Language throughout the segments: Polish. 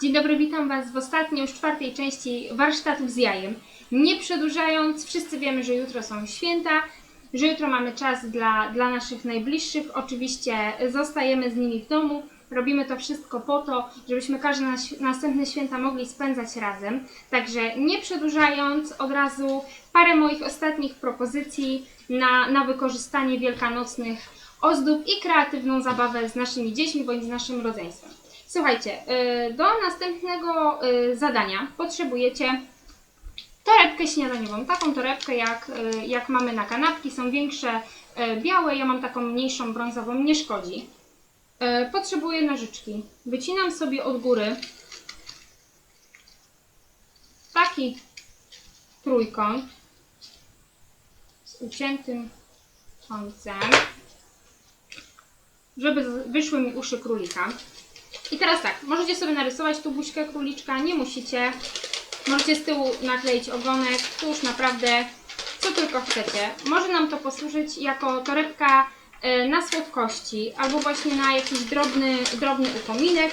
Dzień dobry, witam Was w ostatniej, już czwartej części warsztatów z jajem. Nie przedłużając, wszyscy wiemy, że jutro są święta, że jutro mamy czas dla, dla naszych najbliższych. Oczywiście zostajemy z nimi w domu. Robimy to wszystko po to, żebyśmy każde nas, następne święta mogli spędzać razem. Także nie przedłużając, od razu parę moich ostatnich propozycji na, na wykorzystanie wielkanocnych ozdób i kreatywną zabawę z naszymi dziećmi bądź z naszym rodzeństwem. Słuchajcie, y, do następnego y, zadania potrzebujecie torebkę śniadaniową. Taką torebkę jak, y, jak mamy na kanapki, są większe, białe, ja mam taką mniejszą, brązową, nie szkodzi. Potrzebuję nożyczki. Wycinam sobie od góry taki trójkąt z uciętym końcem, żeby wyszły mi uszy królika. I teraz tak, możecie sobie narysować tu buźkę króliczka, nie musicie. Możecie z tyłu nakleić ogonek, tu już naprawdę co tylko chcecie. Może nam to posłużyć jako torebka e, na słodkości albo właśnie na jakiś drobny, drobny upominek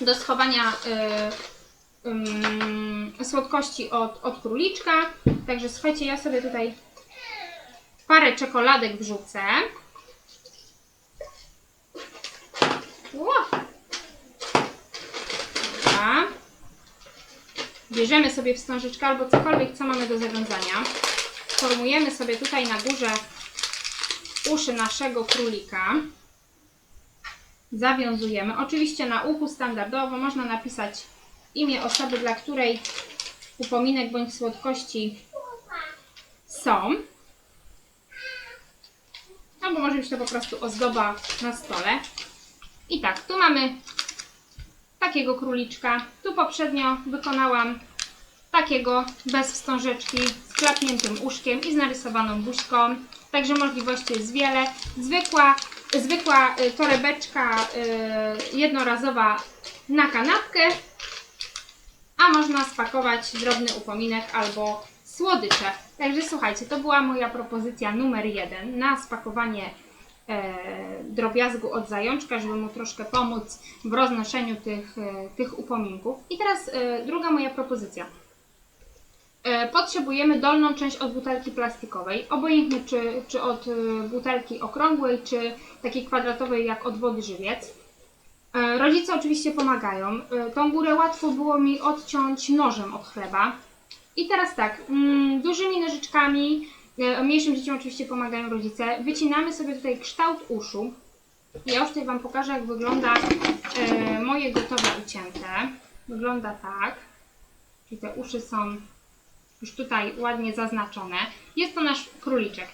do schowania e, słodkości od, od króliczka. Także słuchajcie, ja sobie tutaj parę czekoladek wrzucę. Ło! Bierzemy sobie wstążeczkę albo cokolwiek, co mamy do zawiązania. Formujemy sobie tutaj na górze uszy naszego królika. Zawiązujemy. Oczywiście na uchu standardowo można napisać imię osoby, dla której upominek bądź słodkości są. Albo może być to po prostu ozdoba na stole. I tak, tu mamy takiego króliczka. Tu poprzednio wykonałam takiego bez wstążeczki z klapniętym uszkiem i z narysowaną buźką. Także możliwości jest wiele. Zwykła, zwykła y, torebeczka y, jednorazowa na kanapkę, a można spakować drobny upominek albo słodycze. Także słuchajcie, to była moja propozycja numer jeden na spakowanie drobiazgu od zajączka, żeby mu troszkę pomóc w roznoszeniu tych, e, tych upominków. I teraz e, druga moja propozycja. E, Potrzebujemy dolną część od butelki plastikowej, obojętnie czy, czy od e, butelki okrągłej, czy takiej kwadratowej jak od wody żywiec. E, Rodzice oczywiście pomagają. E, Tą górę łatwo było mi odciąć nożem od chleba. I teraz tak, mm, dużymi nożyczkami, e, mniejszym dzieciom oczywiście pomagają rodzice. Wycinamy sobie tutaj kształt uszu. Ja już tutaj Wam pokażę, jak wygląda e, moje gotowe ucięte. Wygląda tak. Czyli te uszy są już tutaj ładnie zaznaczone. Jest to nasz króliczek.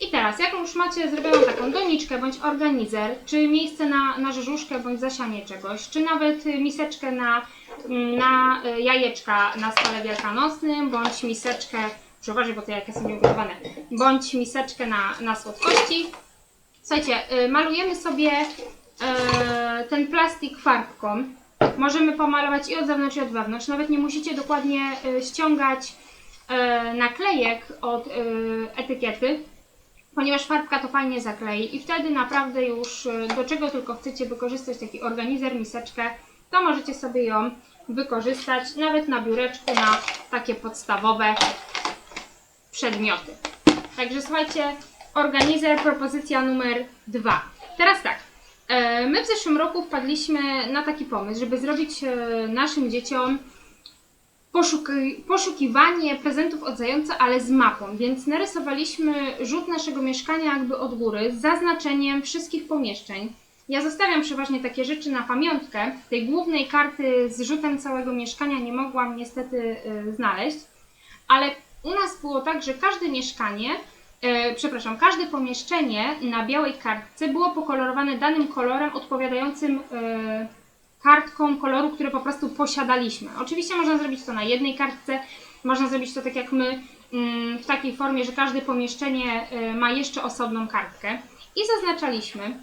I teraz, jak już macie zrobioną taką doniczkę bądź organizer, czy miejsce na, na rzeżuszkę bądź zasianie czegoś, czy nawet y, miseczkę na, mm, na y, jajeczka na stole wielkanocnym, bądź miseczkę, przeważnie, bo te jajka są nieugotowane, bądź miseczkę na, na słodkości. Słuchajcie, y, malujemy sobie y, ten plastik farbką. Możemy pomalować i od zewnątrz, i od wewnątrz. Nawet nie musicie dokładnie y, ściągać naklejek od etykiety, ponieważ farbka to fajnie zaklei i wtedy naprawdę już do czego tylko chcecie wykorzystać taki organizer, miseczkę, to możecie sobie ją wykorzystać nawet na biureczku, na takie podstawowe przedmioty. Także słuchajcie, organizer, propozycja numer dwa. Teraz tak, e, my w zeszłym roku wpadliśmy na taki pomysł, żeby zrobić e, naszym dzieciom poszuki, poszukiwanie prezentów od zająca, ale z mapą, więc narysowaliśmy rzut naszego mieszkania jakby od góry z zaznaczeniem wszystkich pomieszczeń. Ja zostawiam przeważnie takie rzeczy na pamiątkę. Tej głównej karty z rzutem całego mieszkania nie mogłam niestety y, znaleźć, ale u nas było tak, że każde mieszkanie, e, przepraszam, każde pomieszczenie na białej kartce było pokolorowane danym kolorem odpowiadającym e, kartką koloru, który po prostu posiadaliśmy. Oczywiście można zrobić to na jednej kartce, można zrobić to tak jak my, mm, w takiej formie, że każde pomieszczenie e, ma jeszcze osobną kartkę. I zaznaczaliśmy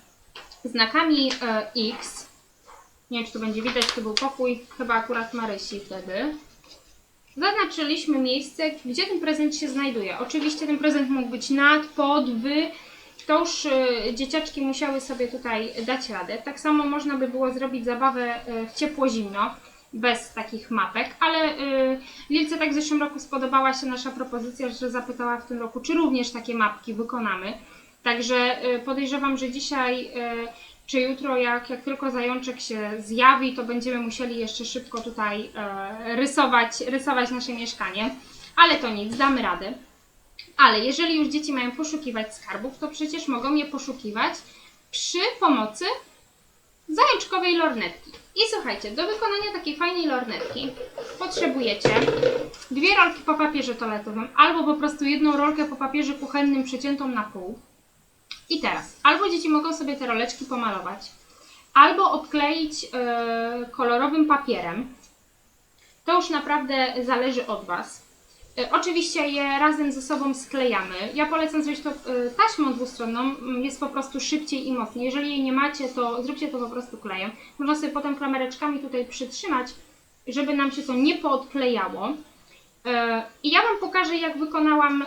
znakami e, X. Nie wiem, czy tu będzie widać, to był pokój, chyba akurat Marysi wtedy. Zaznaczyliśmy miejsce, gdzie ten prezent się znajduje. Oczywiście ten prezent mógł być nad, pod, wy. To już y, dzieciaczki musiały sobie tutaj dać radę. Tak samo można by było zrobić zabawę y, w ciepło-zimno. bez takich mapek, ale y, Lilce tak w zeszłym roku spodobała się nasza propozycja, że zapytała w tym roku, czy również takie mapki wykonamy. Także podejrzewam, że dzisiaj czy jutro, jak, jak tylko zajączek się zjawi, to będziemy musieli jeszcze szybko tutaj e, rysować, rysować nasze mieszkanie. Ale to nic, damy radę. Ale jeżeli już dzieci mają poszukiwać skarbów, to przecież mogą je poszukiwać przy pomocy zajączkowej lornetki. I słuchajcie, do wykonania takiej fajnej lornetki potrzebujecie dwie rolki po papierze toaletowym albo po prostu jedną rolkę po papierze kuchennym przeciętą na pół. I teraz, albo dzieci mogą sobie te roleczki pomalować, albo obkleić e, kolorowym papierem. To już naprawdę zależy od Was. E, Oczywiście je razem ze sobą sklejamy. Ja polecam zrobić to e, taśmą dwustronną, jest po prostu szybciej i mocniej. Jeżeli jej nie macie, to zróbcie to po prostu klejem. Można sobie potem klamereczkami tutaj przytrzymać, żeby nam się to nie poodklejało. I ja Wam pokażę, jak wykonałam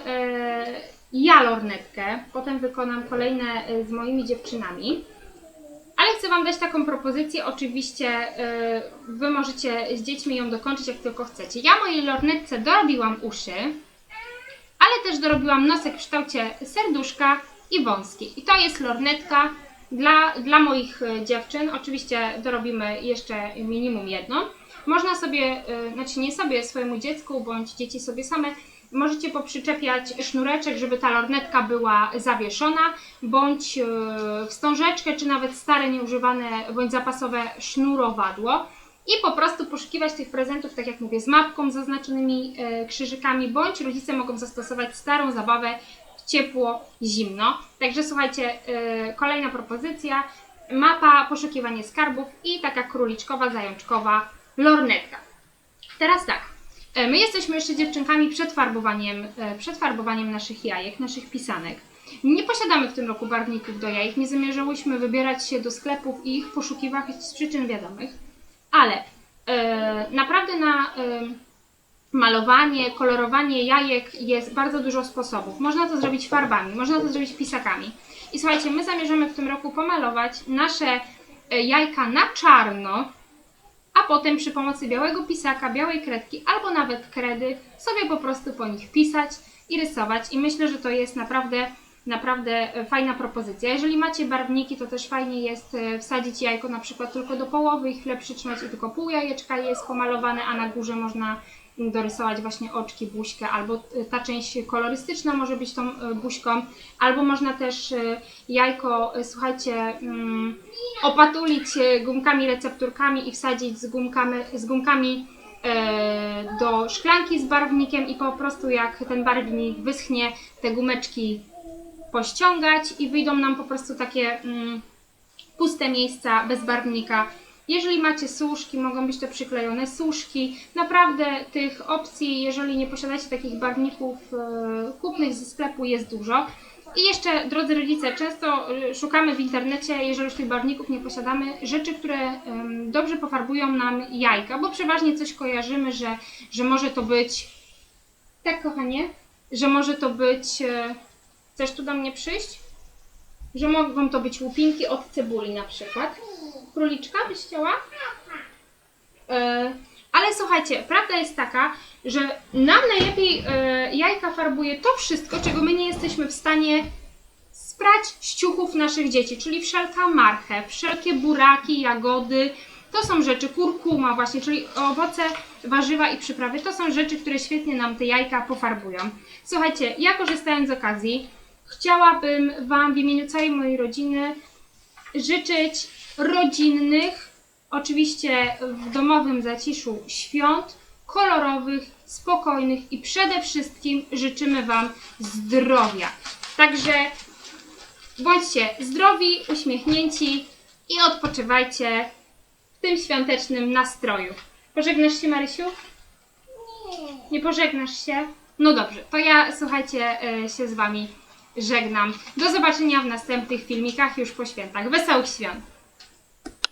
ja lornetkę. Potem wykonam kolejne e, z moimi dziewczynami. Ale chcę Wam dać taką propozycję. Oczywiście e, Wy możecie z dziećmi ją dokończyć, jak tylko chcecie. Ja mojej lornetce dorobiłam uszy, ale też dorobiłam nosek w kształcie serduszka i wąski. I to jest lornetka dla, dla moich e, dziewczyn. Oczywiście dorobimy jeszcze minimum jedną. Można sobie, znaczy nie sobie, swojemu dziecku bądź dzieci sobie same, możecie poprzyczepiać sznureczek, żeby ta lornetka była zawieszona, bądź e, wstążeczkę, czy nawet stare, nieużywane, bądź zapasowe sznurowadło. I po prostu poszukiwać tych prezentów, tak jak mówię, z mapką, zaznaczonymi e, krzyżykami, bądź rodzice mogą zastosować starą zabawę ciepło, zimno. Także słuchajcie, e, kolejna propozycja. Mapa, poszukiwanie skarbów i taka króliczkowa, zajączkowa lornetka. Teraz tak. E, My jesteśmy jeszcze dziewczynkami przed farbowaniem, e, przed farbowaniem naszych jajek, naszych pisanek. Nie posiadamy w tym roku barwników do jajek, nie zamierzałyśmy wybierać się do sklepów i ich poszukiwać z przyczyn wiadomych, ale e, naprawdę na e, malowanie, kolorowanie jajek jest bardzo dużo sposobów. Można to zrobić farbami, można to zrobić pisakami. I słuchajcie, my zamierzamy w tym roku pomalować nasze e, jajka na czarno, a potem przy pomocy białego pisaka, białej kredki albo nawet kredy sobie po prostu po nich pisać i rysować. I myślę, że to jest naprawdę, naprawdę fajna propozycja. Jeżeli macie barwniki, to też fajnie jest e, wsadzić jajko na przykład tylko do połowy i chwilę przytrzymać i tylko pół jajeczka jest pomalowane, a na górze można dorysować właśnie oczki, buźkę, albo e, ta część kolorystyczna może być tą e, buźką, albo można też e, jajko, słuchajcie, mm, opatulić gumkami recepturkami i wsadzić z gumkami, z gumkami e, do szklanki z barwnikiem i po prostu jak ten barwnik wyschnie, te gumeczki pościągać i wyjdą nam po prostu takie mm, puste miejsca bez barwnika. Jeżeli macie suszki, mogą być to przyklejone suszki. Naprawdę tych opcji, jeżeli nie posiadacie takich barwników e, kupnych ze sklepu, jest dużo. I jeszcze, drodzy rodzice, często y, szukamy w internecie, jeżeli już tych barwników nie posiadamy, rzeczy, które dobrze pofarbują nam jajka, bo przeważnie coś kojarzymy, że, że może to być. Tak, kochanie, że może to być. e, Chcesz tu do mnie przyjść? Że mogą to być łupinki od cebuli na przykład. Króliczka byś chciała? E, ale słuchajcie, prawda jest taka, że nam najlepiej e, jajka farbuje to wszystko, czego my nie jesteśmy w stanie sprać z ciuchów naszych dzieci, czyli wszelka marchew, wszelkie buraki, jagody. To są rzeczy, kurkuma właśnie, czyli owoce, warzywa i przyprawy. To są rzeczy, które świetnie nam te jajka pofarbują. Słuchajcie, ja korzystając z okazji, chciałabym Wam w imieniu całej mojej rodziny życzyć rodzinnych, oczywiście w domowym zaciszu świąt, kolorowych, spokojnych i przede wszystkim życzymy Wam zdrowia. Także bądźcie zdrowi, uśmiechnięci i odpoczywajcie w tym świątecznym nastroju. Pożegnasz się, Marysiu? Nie pożegnasz się? No dobrze, to ja słuchajcie e, się z Wami żegnam. Do zobaczenia w następnych filmikach już po świętach. Wesołych świąt!